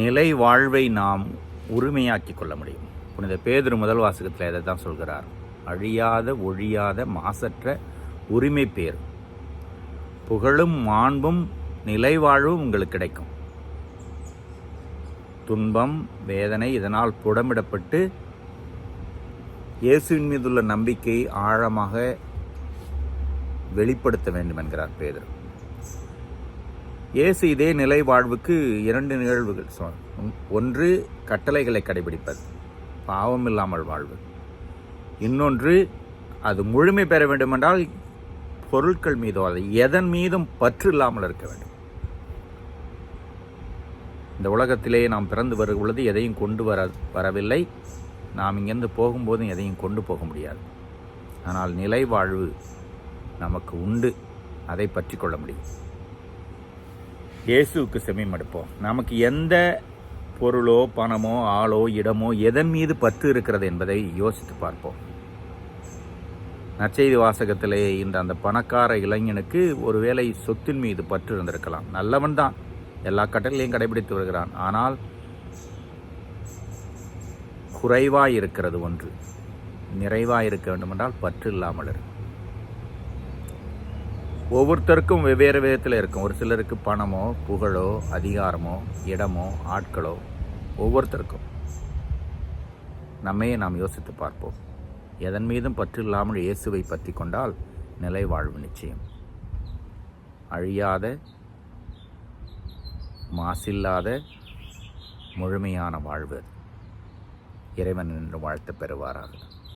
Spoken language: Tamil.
நிலை வாழ்வை நாம் உரிமையாக்கி கொள்ள முடியும். புனித பேதர் முதல் வாசகத்தில் இதை தான் சொல்கிறார்? அழியாத ஒழியாத மாசற்ற உரிமை பேர். புகழும் மாண்பும் நிலை வாழ்வும் உங்களுக்கு கிடைக்கும். துன்பம் வேதனை இதனால் புடமிடப்பட்டு இயேசுவின் மீதுள்ள நம்பிக்கை ஆழமாக வெளிப்படுத்த வேண்டும் என்கிறார் பேதர். இயேசு இதே நிலை வாழ்வுக்கு இரண்டு நிகழ்வுகள் சொன்னார். ஒன்று கட்டளைகளை கடைபிடிப்பது பாவம் இல்லாமல் வாழ்வு. இன்னொன்று அது முழுமை பெற வேண்டுமென்றால் பொருட்கள் மீதோ அது எதன் மீதும் பற்று இல்லாமல் இருக்க வேண்டும். இந்த உலகத்திலே நாம் பிறந்து வரும் உள்ளது எதையும் கொண்டு வர வரவில்லை. நாம் இங்கேருந்து போகும்போதும் எதையும் கொண்டு போக முடியாது. ஆனால் நிலை வாழ்வு நமக்கு உண்டு. அதை பற்றி கொள்ள முடியும். இயேசுவுக்கு செமிமடுப்போம் நமக்கு எந்த பொருளோ பணமோ ஆளோ இடமோ எதன் மீது பற்று இருக்கிறது என்பதை யோசித்து பார்ப்போம். நற்செய்தி வாசகத்திலே இந்த அந்த பணக்கார இளைஞனுக்கு ஒருவேளை சொத்தின் மீது பற்று இருந்திருக்கலாம். நல்லவன் தான். எல்லா கட்டளையும் கடைபிடித்து வருகிறான். ஆனால் குறைவாய் இருக்கிறது ஒன்று. நிறைவாக இருக்க வேண்டுமென்றால் பற்று இல்லாமல் இருக்கும் ஒவ்வொருத்தருக்கும் வெவ்வேறு விதத்தில் இருக்கும். ஒரு சிலருக்கு பணமோ புகழோ அதிகாரமோ இடமோ ஆட்களோ ஒவ்வொருத்தருக்கும். நம்மையே நாம் யோசித்து பார்ப்போம். எதன் மீதும் பற்று இல்லாமல் இயேசுவை பற்றி கொண்டால் நிலை வாழ்வு நிச்சயம். அழியாத மாசில்லாத முழுமையான வாழ்வு இறைவன் என்று வாழ்த்து பெறுவாராக.